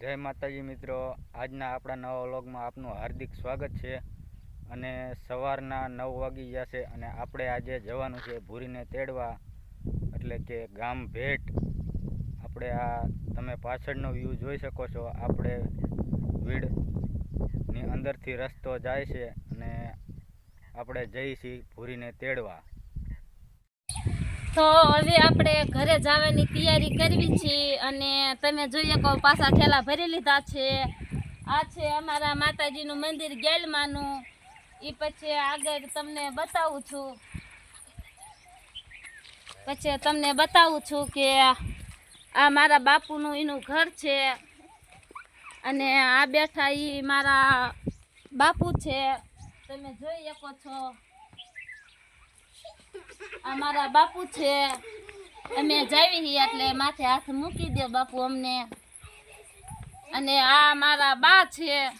જય માતાજી મિત્રો. આજના આપણા નવા વ્લોગમાં આપનું હાર્દિક સ્વાગત છે. અને સવારના નવ વાગી ગયા અને આપણે આજે જવાનું છે ભૂરીને તેડવા. એટલે કે ગામ ભેટ. આપણે આ તમે પાછળનો વ્યૂ જોઈ શકો છો. આપણે ભીડની અંદરથી રસ્તો જાય છે અને આપણે જઈશી ભૂરીને તેડવા. તો હવે આપણે ઘરે જવાની તૈયારી કરવી છે અને તમે જોઈ શકો પાછા ઠેલા ભરી લીધા છે. આ છે અમારા માતાજીનું મંદિર ગેલમાનું. એ પછી આગળ તમને બતાવું છું. પછી તમને બતાવું છું કે આ મારા બાપુનું એનું ઘર છે અને આ બેઠા એ મારા બાપુ છે. તમે જોઈ શકો છો. આ મારા બાપુ છે. અમે જાવી એટલે માથે હાથ મૂકી દે બાપુ અમને. અને આ મારા બા છે.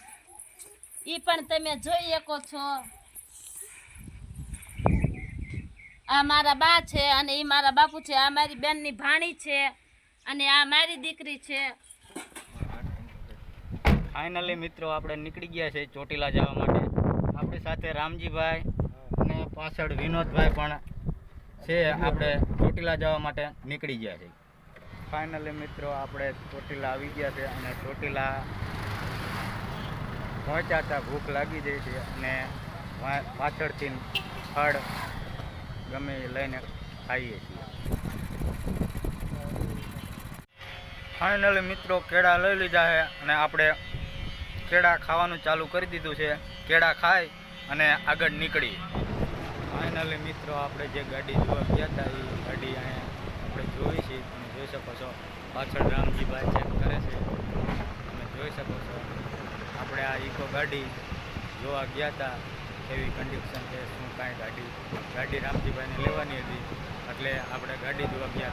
એ પણ તમે જોઈ શકો છો. આ મારા બા છે અને એ મારા બાપુ છે. આ મારી બેનની ભાણી છે અને આ મારી દીકરી છે. ફાઇનલી મિત્રો, આપણે નીકળી ગયા છે ચોટીલા જવા માટે. આપણી સાથે રામજીભાઈ અને પાછળ વિનોદભાઈ પણ છે, આપણે ચોટીલા જવા માટે નીકળી ગયા છે ફાઇનલી મિત્રો, આપણે ચોટીલા આવી ગયા છે અને ચોટીલા પહોંચ્યા ભૂખ લાગી જાય છે અને પાછળથી ફળ ગમે લઈને ખાઈએ છીએ. ફાઇનલી મિત્રો, કેળા લઈ લીધા છે અને આપણે કેળા ખાવાનું ચાલુ કરી દીધું છે. કેળા ખાઈ અને આગળ નીકળી ફાઇનલી મિત્રો, આપણે જે ગાડી જોવા ગયા હતા, એ ગાડી અહીંયા આપણે જોઈ છે. તમે જોઈ શકો છો, પાછળ રામજીભાઈ ચેક કરે છે. તમે જોઈ શકો છો. આપણે આ ઇકો ગાડી જોવા ગયા હતા એવી કન્ડિશન છે, શું કાંઈ ગાડી ગાડી રામજીભાઈને લેવાની હતી. એટલે આપણે ગાડી જોવા ગયા